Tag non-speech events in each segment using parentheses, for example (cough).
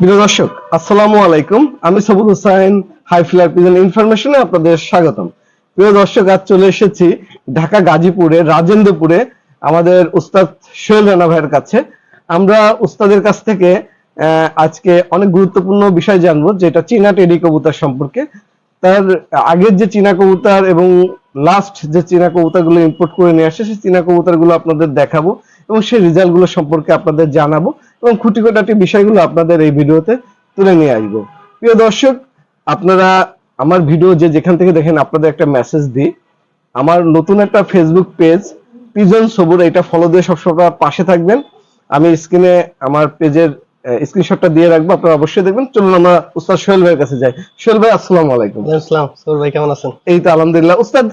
প্রিয় দর্শক, আসসালামু আলাইকুম। আমি Sabuj Hussain high flyer pigeon ইনফরমেশনে আপনাদের স্বাগতম। প্রিয় দর্শক, আজ চলে এসেছি ঢাকা গাজীপুরে রাজেন্দ্রপুরে আমাদের উস্তাদ সোহেল রানা ভাইয়ের কাছে। আমরা উস্তাদের কাছ থেকে আজকে অনেক গুরুত্বপূর্ণ বিষয় জানব, যেটা চীনা টেডি কবুতর সম্পর্কে। তার আগের যে চীনা কবুতর এবং লাস্ট যে চীনা কবুতরগুলো ইম্পোর্ট করে নিয়ে আসে, সেই চীনা কবুতরগুলো আপনাদের দেখাবো এবং সেই রেজাল্টগুলো সম্পর্কে আপনাদের জানাব। এবং খুঁটিকটাটি বিষয়গুলো আপনাদের এই ভিডিওতে তুলে নিয়ে আসব। প্রিয় দর্শক আপনারা আমার ভিডিও যে যেখান থেকে দেখেন আপনাদের একটা মেসেজ দিই। আমার নতুন একটা ফেসবুক পেজ পিজন সবুর এটা ফলো দিয়ে সবসময় পাশে থাকবেন। আমি স্ক্রিনে আমার পেজের স্ক্রিনশটটা দিয়ে রাখব আপনারা অবশ্যই দেখবেন। চলুন আমরা উস্তাদ সোহেল ভাইয়ের কাছে যাই। সোহেল ভাই আসসালামু আলাইকুম। আসসালাম। সৌর ভাই কেমন আছেন? এই তো আলহামদুলিল্লাহ। উস্তাদ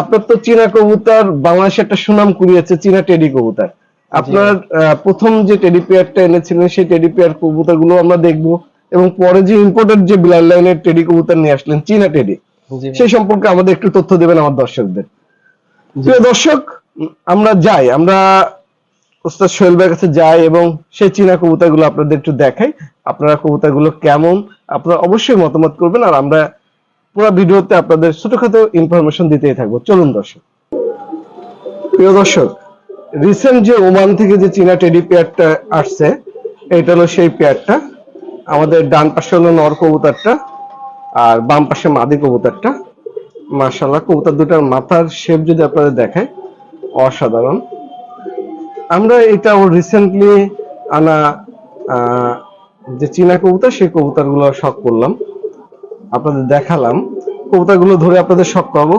আপনার তো চীনা কবুতর বাংলাদেশে একটা সুনাম কুড়িয়েছে চীনা টেডি কবুতর। আপনার প্রথম যে টেডি পেয়ারটা এনেছিলেন সেই টেডি পেয়ার কবুতরগুলো আমরা দেখব এবং পরে যে ইম্পোর্টেড যে বিলার লাইনের টেডি কবুতর নিয়ে আসলেন চীনা টেডি সেই সম্পর্কে আমাদের একটু তথ্য দেবেন আমার দর্শকদের। প্রিয় দর্শক আমরা যাই আমরা ওস্তাদ সোহেল ভাইয়ের কাছে যাই এবং সেই চীনা কবুতরগুলো আপনাদের একটু দেখাই আপনারা কবুতরগুলো কেমন আপনারা অবশ্যই মতামত করবেন আর আমরা পুরো ভিডিওতে আপনাদের ছোটখাটো ইনফরমেশন দিতেই থাকব। চলুন দর্শক। প্রিয় দর্শক রিসেন্ট যে ওমান থেকে যে চীনা টেডি পেয়ারটা আসছে, এটা হলো সেই পেয়ারটা আমাদের ডান পাশে হলো নর কবুতরটা, আর বাম পাশে মাদি কবুতরটা। মাশাল্লাহ কবুতর দুটার মাথার শেপ যদি আপনাদের দেখায় অসাধারণ। আমরা এটা রিসেন্টলি আনা যে চীনা কবুতর, সেই কবুতরগুলো শখ করলাম। আপনাদের দেখালাম। কবুতরগুলো ধরে আপনাদের শখ করাবো।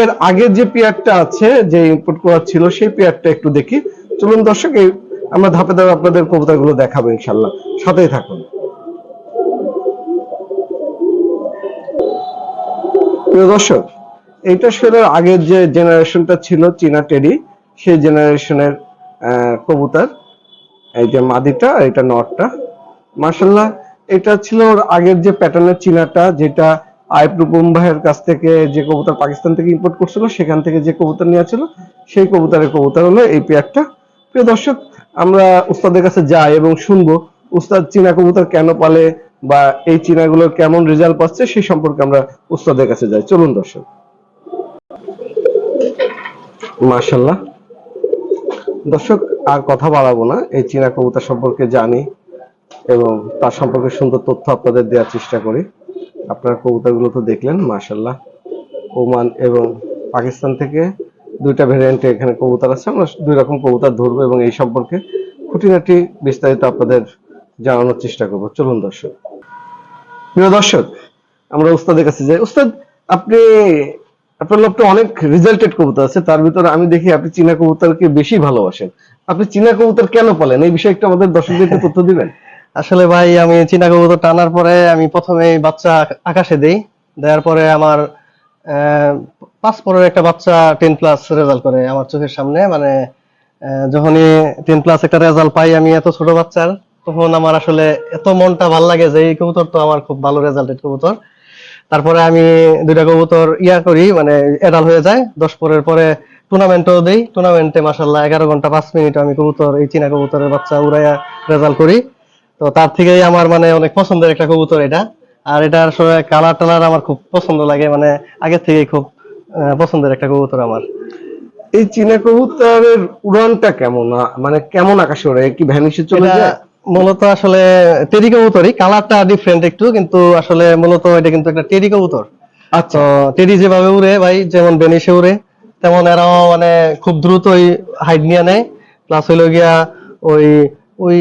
এর আগের যে পেয়ারটা আছে, যে ইম্পোর্ট করা ছিল, সেই পেয়ারটা একটু দেখি। চলুন দর্শক, এই আমরা ধাপে ধাপে আপনাদের কবুতরগুলো দেখাবো ইনশাল্লাহ। সাথেই থাকুন। প্রিয় দর্শক, এইটা আসলে আগের যে জেনারেশনটা ছিল চীনা টেডি, সেই জেনারেশনের কবুতার। এই যে মাদিটা এটা নটটা। মার্শাল্লাহ এটা ছিল ওর আগের যে প্যাটার্নের চীনাটা, যেটা আইপ রূপম ভাইয়ের কাছ থেকে যে কবুতর পাকিস্তান থেকে ইম্পোর্ট করছিল, সেখান থেকে যে কবুতর নিয়ে ছিল, সেই কবুতরের কবুতর হলো এই পেয়ারটা। প্রিয় দর্শক, আমরা উস্তাদের কাছে যাই এবং শুনব, উস্তাদ চীনা কবুতর কেন পালে বা এই চীনাগুলোর কেমন রেজাল্ট পাচ্ছে, সেই সম্পর্কে আমরা উস্তাদের কাছে যাই। চলুন দর্শক। মাশাল্লাহ দর্শক, আর কথা বাড়াবো না, এই চীনা কবুতর সম্পর্কে জানি এবং তার সম্পর্কে সুন্দর তথ্য আপনাদের দেওয়ার চেষ্টা করি। আপনারা কবুতরগুলো তো দেখলেন মাশাল্লাহ ওমান এবং পাকিস্তান থেকে দুইটা ভ্যারিয়েন্টে এখানে কবুতর আছে। আমরা দুই রকম কবুতর ধরবো এবং এই সম্পর্কে খুঁটিনাটি বিস্তারিত আপনাদের জানানোর চেষ্টা করব। চলুন দর্শক। প্রিয় দর্শক, আমরা উস্তাদের কাছে যাই। উস্তাদ, আপনি, আপনার লোকটা অনেক রেজাল্টেড কবুতর আছে। তার ভিতরে আমি দেখি আপনি চীনা কবুতরকে বেশি ভালোবাসেন। আপনি চীনা কবুতর কেন পালেন? এই বিষয়ে একটু আমাদের দর্শকদের তথ্য দিবেন। আসলে ভাই, আমি চীনা কবুতর টানার পরে আমি প্রথমে বাচ্চা আকাশে দেই। দেওয়ার পরে আমার পাঁচ পরের একটা বাচ্চা টেন প্লাস রেজাল্ট করে আমার চোখের সামনে। মানে যখনই টেন প্লাস একটা রেজাল্ট পাই আমি এত ছোট বাচ্চার, তখন আমার আসলে এত মনটা ভালো লাগে যে এই কবুতর তো আমার খুব ভালো রেজাল্টেড কবুতর। তারপরে আমি দুইটা কবুতর ইয়া করি মানে এডাল হয়ে যায়। দশ পরের পরে টুর্নামেন্টও দেই। টুর্নামেন্টে মাসাল্লাহ এগারো ঘণ্টা পাঁচ মিনিট আমি কবুতর, এই চীনা কবুতরের বাচ্চা উড়াইয়া রেজাল্ট করি। তো তার থেকেই আমার মানে অনেক পছন্দের একটা কবুতর এটা। আর এটার আসলে কালার টালার আমার খুব পছন্দ লাগে মানে আগে থেকেই খুব পছন্দের একটা কবুতর আমার। এই চীনা কবুতরের উড়ানটা কেমন? মানে কেমন আকাশে ওড়ে? কি ভ্যানিশে চলে যায়? মূলত আসলে টেরি কবুতরই কালারটা ডিফারেন্ট একটু কিন্তু আসলে মূলত এটা কিন্তু একটা টেরি কবুতর। আচ্ছা। টেরি যেভাবে উড়ে ভাই যেমন বেনিসে উড়ে তেমন এরাও মানে খুব দ্রুতই হাইট নিয়ে নেয়। প্লাস হইল গিয়া ওই ওই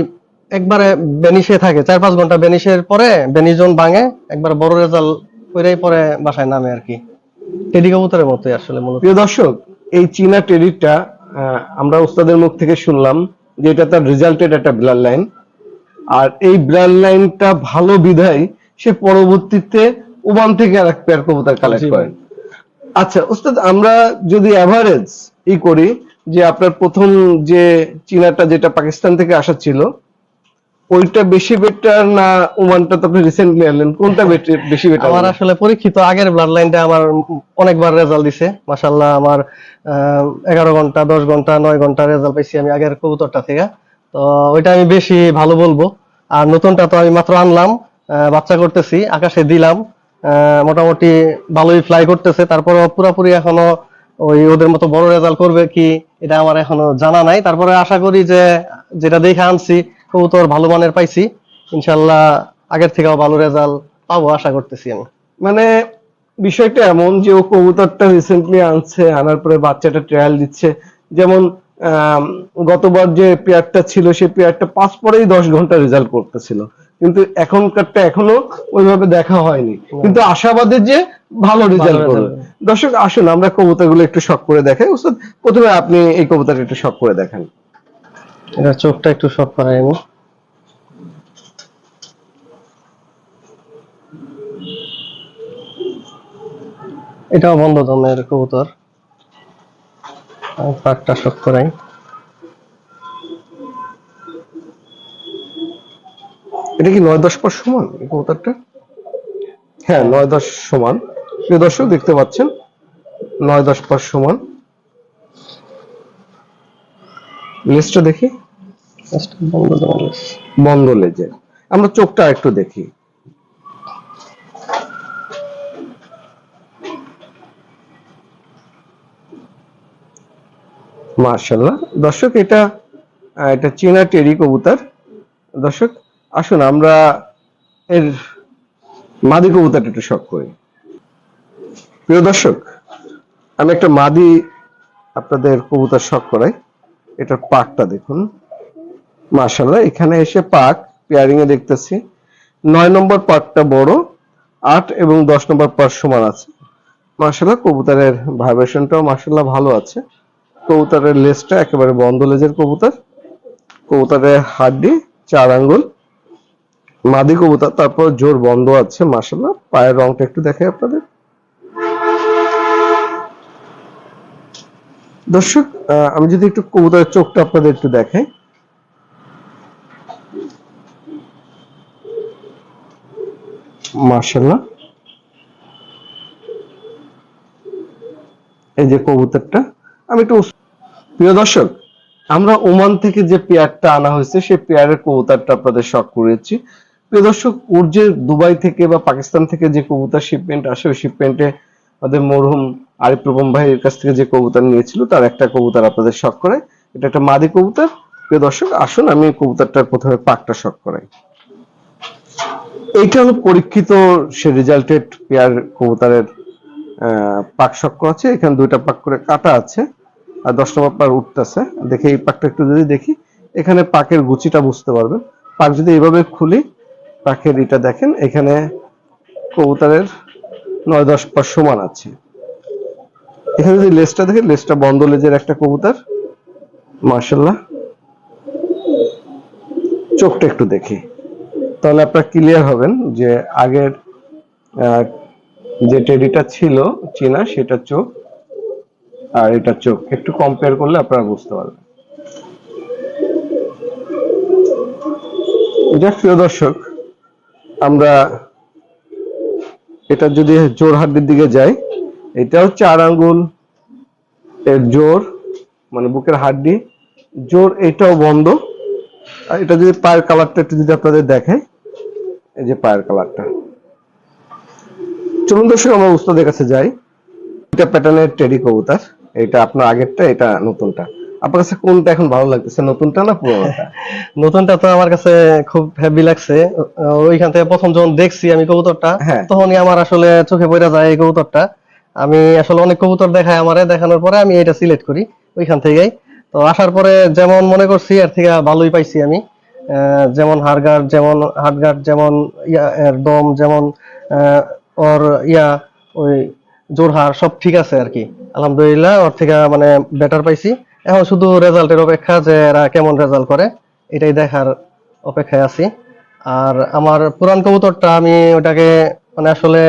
একবারে বেনিসে থাকে চার পাঁচ ঘণ্টা বেনিসের পরে বেনিজন ভাঙে একবার বড় রেজাল্ট কইরাই পরে বাসায় নামে আর কি। টেডি কবুতরের মতোই আসলে মূলত। প্রিয় দর্শক এই চীনা আহ, আমরা ওস্তাদের মুখ থেকে শুনলাম যে এটা তার রেজাল্টেড একটা ব্লাড লাইন আর এই ব্লাড লাইনটা ভালো বিধায় সে পরবর্তীতে ওমান থেকে আর এক পেয়ার কবুতর কালেক্ট করেন আচ্ছা ওস্তাদ আমরা যদি অ্যাভারেজ ই করি যে আপনার প্রথম যে চীনাটা যেটা পাকিস্তান থেকে আসা ছিল ওইটা বেশি বেটার না ওমানটা তো আপনি রিসেন্টলি আনলেন? কোনটা বেশি বেটার আমার আসলে পরীক্ষিত আগের ব্লাড লাইনটা আমার অনেকবার রেজাল্ট দিছে। আমার এগারো ঘণ্টা দশ ঘণ্টা নয় ঘণ্টা রেজাল্ট পাইছি আমি আগের কবুতরটা থেকে। তো ওইটা আমি বেশি ভালো বলব। আর নতুনটা তো আমি মাত্র আনলাম বাচ্চা করতেছি আকাশে দিলাম। আহ, মোটামুটি ভালোই ফ্লাই করতেছে। তারপরে পুরোপুরি এখনও ওই ওদের মতো বড় রেজাল্ট করবে কি এটা আমার এখনও জানা নাই। তারপরে আশা করি যে যেটা দেখে আনছি কবুতর ভালো মানের পাইছি। ইনশাল্লাহ আগের থেকেও ভালো রেজাল্ট পাবো আশা করতেছি আমি। মানে বিষয়টা এমন যে ও কবুতরটা রিসেন্টলি আনছে আনার পরে বাচ্চাটা ট্রায়াল দিচ্ছে। যেমন গতবার যে পেয়ারটা ছিল সেই পেয়ারটা পাঁচ পরেই দশ ঘণ্টা রেজাল্ট করতেছিল। কিন্তু এখনকারটা এখনও ওইভাবে দেখা হয়নি। কিন্তু আশাবাদে যে ভালো রেজাল্ট করবে। দর্শক আসুন আমরা কবুতরগুলো একটু শখ করে দেখাই। ওস্তাদ প্রথমে আপনি এই কবুতরটা একটু শখ করে দেখান। এটা চোখটা একটু শর্ট করাই আমি। এটাও বন্ধ দমের কবুতর। পাকটা শক করাই। এটা কি নয় দশ পর সমান, এই কবুতরটা? হ্যাঁ নয় দশ সমান। প্রিয় দর্শক, দেখতে পাচ্ছেন, নয় দশ পর সমান। লিস্টটা দেখি। বন্ধ লেজে। আমরা চোখটা একটু দেখি। মার্শাল্লাহ দর্শক এটা এটা চীনা টেরি কবুতর। দর্শক আসুন আমরা এর মাদি কবুতরটা একটু শখ করি। প্রিয় দর্শক আমি একটা মাদি আপনাদের কবুতর শখ করাই। এটার পাকটা দেখুন। মাশাল্লাহ এখানে এসে পাক পেয়ারিং এ দেখতেছি। নয় নম্বর পাকটা বড়, আট এবং দশ নম্বর পাক সমান আছে। মাশাল্লাহ কবুতরের ভাইব্রেশনটাও মাশাল্লাহ ভালো আছে। কবুতরের লেজটা একেবারে বন্ধ লেজের কবুতর। কবুতরের হাড্ডি চার আঙ্গুল। মাদি কবুতর, তারপর জোর বন্ধ আছে মাশাল্লাহ পায়ের রংটা একটু দেখাই আপনাদের। দর্শক আমি যদি একটু কবুতরের চোখটা আপনাদের একটু দেখাই। মার্শাল্লাহ এই যে কবুতরটা, আমি একটু প্রিয় দর্শক, আমরা ওমান থেকে যে পেয়ারটা আনা হয়েছে, সেই পেয়ারের কবুতরটা আপনাদের শখ করেছি প্রিয় দর্শক, ওর যে দুবাই থেকে বা পাকিস্তান থেকে যে কবুতর শিপমেন্ট আসে, ওই শিপমেন্টে আমাদের মরহুম আরিফ রূপম ভাইয়ের কাছ থেকে যে কবুতর নিয়েছিল, তার একটা কবুতর আপনাদের শখ করে। এটা একটা মাদি কবুতর। প্রিয় দর্শক, আসুন, আমি কবুতরটার প্রথমে পাকটা শখ করাই। এইটা হলো পরীক্ষিত সে রেজাল্টেড পেয়ার কবুতরের পাক শক্ক আছে। এখানে দুইটা পাক করে কাটা আছে, আর দশ নম্বর পাক উঠতেছে। দেখে এই পাকটা একটু যদি দেখি, এখানে পাকের গুচিটা বুঝতে পারবেন। পাক যদি এইভাবে খুলি, পাকের এটা দেখেন, এখানে কবুতরের নয় দশ পাক সমান আছে। এখানে যদি লেজটা দেখেন লেজটা বন্ধ লেজের একটা কবুতর। মার্শাল্লাহ চোখটা একটু দেখি। তাহলে আপনার ক্লিয়ার হবেন যে আগের যে টেডিটা ছিল চীনা, সেটা চোখ আর এটা চোখ। একটু কম্পেয়ার করলে আপনারা বুঝতে পারবেন। যাক, প্রিয় দর্শক, আমরা এটা যদি জোর হাড্ডির দিকে যাই এটাও চার আঙ্গুল এর জোর মানে বুকের হাড্ডি, জোর এটাও বন্ধ। আর এটা যদি পায়ের কালারটা একটু যদি আপনাদের দেখাই এই যে পায়ের কালারটা। চলুন দর্শক, আমরা উস্তাদের কাছে যাই। এটা প্যাটার্নের টেডি কবুতর। এটা আপনার আগেরটা, এটা নতুনটা। আপনার কাছে কোনটা এখন ভালো লাগতেছে? নতুনটা না পুরোনোটা? (laughs) নতুনটা তো আমার কাছে খুব হেভি লাগছে। ওইখান থেকে প্রথম যখন দেখছি আমি কবুতরটা হ্যাঁ। তখনই আমার আসলে চোখে পড়ে যায় এই কবুতরটা। আমি আসলে অনেক কবুতর দেখায় আমারে দেখানোর পরে আমি এটা সিলেক্ট করি ওইখান থেকেই। তো আসার পরে যেমন মনে করছি এর থেকে ভালোই পাইছি আমি। আহ, যেমন হাড়গার্ড যেমন হাড়গার্ড যেমন ইয়া এর দম যেমন আহ, ওর ইয়া ওই জোরহার সব ঠিক আছে আর কি। আলহামদুলিল্লাহ ওর থেকে মানে বেটার পাইছি। এখন শুধু রেজাল্টের অপেক্ষা যে এরা কেমন রেজাল্ট করে, এটাই দেখার অপেক্ষায় আছি আর আমার পুরান কবুতরটা আমি ওটাকে মানে আসলে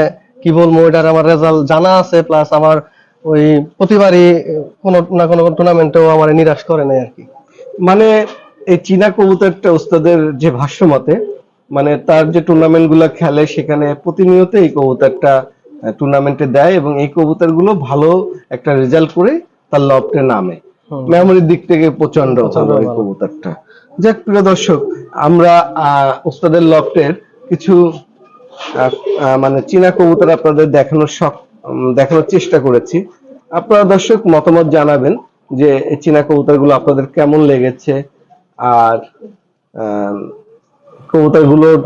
কি বলব, ওইটার আমার রেজাল্ট জানা আছে, প্লাস আমার ওই প্রতিবারই কোনো না কোনো টুর্নামেন্টেও আমার নিরাশ করে নাই আর কি মানে এই চীনা কবুতরটা ওস্তাদের যে ভাষ্য মতে মানে তার যে টুর্নামেন্টগুলো খেলে, সেখানে প্রতিনিয়ত এই কবুতরটা টুর্নামেন্টে দেয় এবং এই কবুতরগুলো ভালো একটা রেজাল্ট করে তার লফটে নামে। মেমোরির দিক থেকে প্রচণ্ড। কবুতরটা। যাক প্রিয় দর্শক আমরা ওস্তাদের লফটের কিছু মানে চীনা কবুতর আপনাদের দেখানোর শখ দেখানোর চেষ্টা করেছি। আপনারা দর্শক মতামত জানাবেন যে এই চীনা কবুতরগুলো আপনাদের কেমন লেগেছে আর আহ, কবুতরগুলোর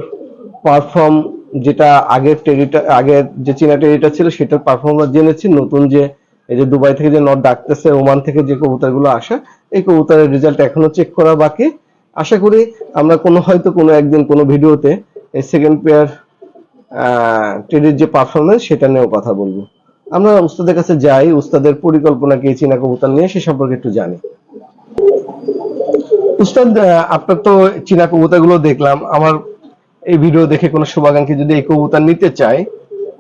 পারফর্ম যেটা আগের টেরিটা আগের যে চীনা টেরিটা ছিল সেটার পারফর্ম আমরা জেনেছি। নতুন যে এই যে দুবাই থেকে যে নট ডাকতেছে, ওমান থেকে যে কবুতরগুলো আসে, এই কবুতরের রেজাল্ট এখনও চেক করা বাকি। আশা করি আমরা কোনো, হয়তো কোনো একদিন কোনো ভিডিওতে এই সেকেন্ড পেয়ার টেরির যে পারফরমেন্স সেটা নিয়েও কথা বলব। আমরা উস্তাদের কাছে যাই, উস্তাদের পরিকল্পনা কি চীনা কবুতর নিয়ে সে সম্পর্কে একটু জানি। উস্তাদ আপনার তো চীনা কবুতরগুলো দেখলাম। আমার এই ভিডিও দেখে কোনো শুভাকাঙ্ক্ষী যদি এই কবুতর নিতে চায়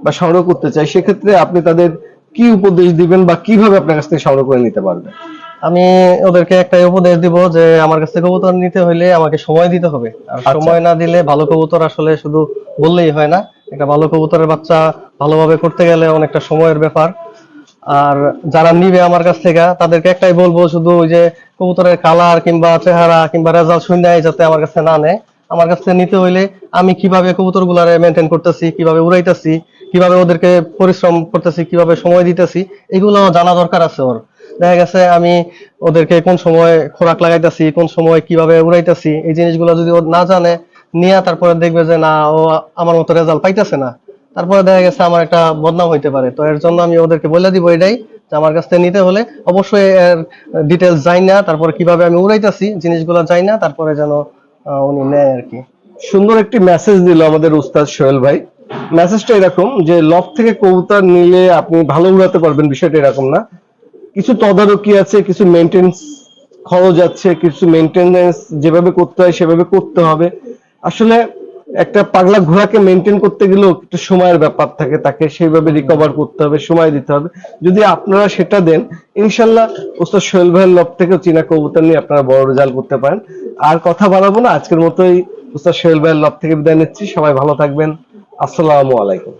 বা সংগ্রহ করতে চায়, সেক্ষেত্রে আপনি তাদের কি উপদেশ দিবেন বা কীভাবে আপনার কাছ থেকে সংগ্রহ করে নিতে পারবে আমি ওদেরকে একটা উপদেশ দিব যে আমার কাছে কবুতর নিতে হলে আমাকে সময় দিতে হবে। আর আচ্ছা। সময় না দিলে ভালো কবুতর আসলে শুধু বললেই হয় না। একটা ভালো কবুতরের বাচ্চা ভালোভাবে করতে গেলে অনেকটা সময়ের ব্যাপার। আর যারা নিবে আমার কাছ থেকে তাদেরকে একটাই বলব শুধু ওই যে কবুতরের কালার কিংবা চেহারা কিংবা রেজাল্ট শুনে যাতে আমার কাছে না নেয়। আমার কাছে নিতে হইলে আমি কীভাবে কবুতর গুলারে মেনটেন করতেছি কীভাবে উড়াইতেছি কীভাবে ওদেরকে পরিশ্রম করতেছি, কীভাবে সময় দিতেছি, এগুলো জানা দরকার আছে ওর। দেখা গেছে আমি ওদেরকে কোন সময় খোরাক লাগাইতেছি, কোন সময় কীভাবে উড়াইতেছি, এই জিনিসগুলো যদি ও না জানে, নিয়ে তারপরে দেখবে যে না, ও আমার মতো রেজাল্ট পাইতেছে না। তারপরে দেখা গেছে আমার একটা বদনাম হইতে পারে। তো এর জন্য আমি ওদেরকে বলে দিব এটাই, যে আমার কাছ থেকে নিতে হলে অবশ্যই এর ডিটেলস যাই না, তারপরে কীভাবে আমি উড়াইতেছি, জিনিসগুলো যাই না, তারপরে যেন উনি নেয় আর কি। সুন্দর একটি মেসেজ দিল আমাদের উস্তাদ সোহেল ভাই। মেসেজটা এরকম যে লফ থেকে কবুতর নিলে আপনি ভালো উড়াতে পারবেন, বিষয়টা এরকম না। কিছু তদারকি আছে, কিছু মেনটেন্স খরচ আছে, কিছু মেনটেনেন্স যেভাবে করতে হয়, সেভাবে করতে হবে। আসলে একটা পাগলা ঘোড়াকে মেনটেন করতে গেলেও একটু সময়ের ব্যাপার থাকে, তাকে সেইভাবে রিকভার করতে হবে, সময় দিতে হবে। যদি আপনারা সেটা দেন, ইনশাল্লাহ ওস্তাদ সোহেল ভাইয়ের লব থেকেও চীনা কবুতর নিয়ে আপনারা বড় রেজাল্ট করতে পারেন। আর কথা বাড়াবো না, আজকের মতোই ওস্তাদ সোহেল ভাইয়ের লব থেকে বিদায় নিচ্ছি। সবাই ভালো থাকবেন। আসসালামু আলাইকুম।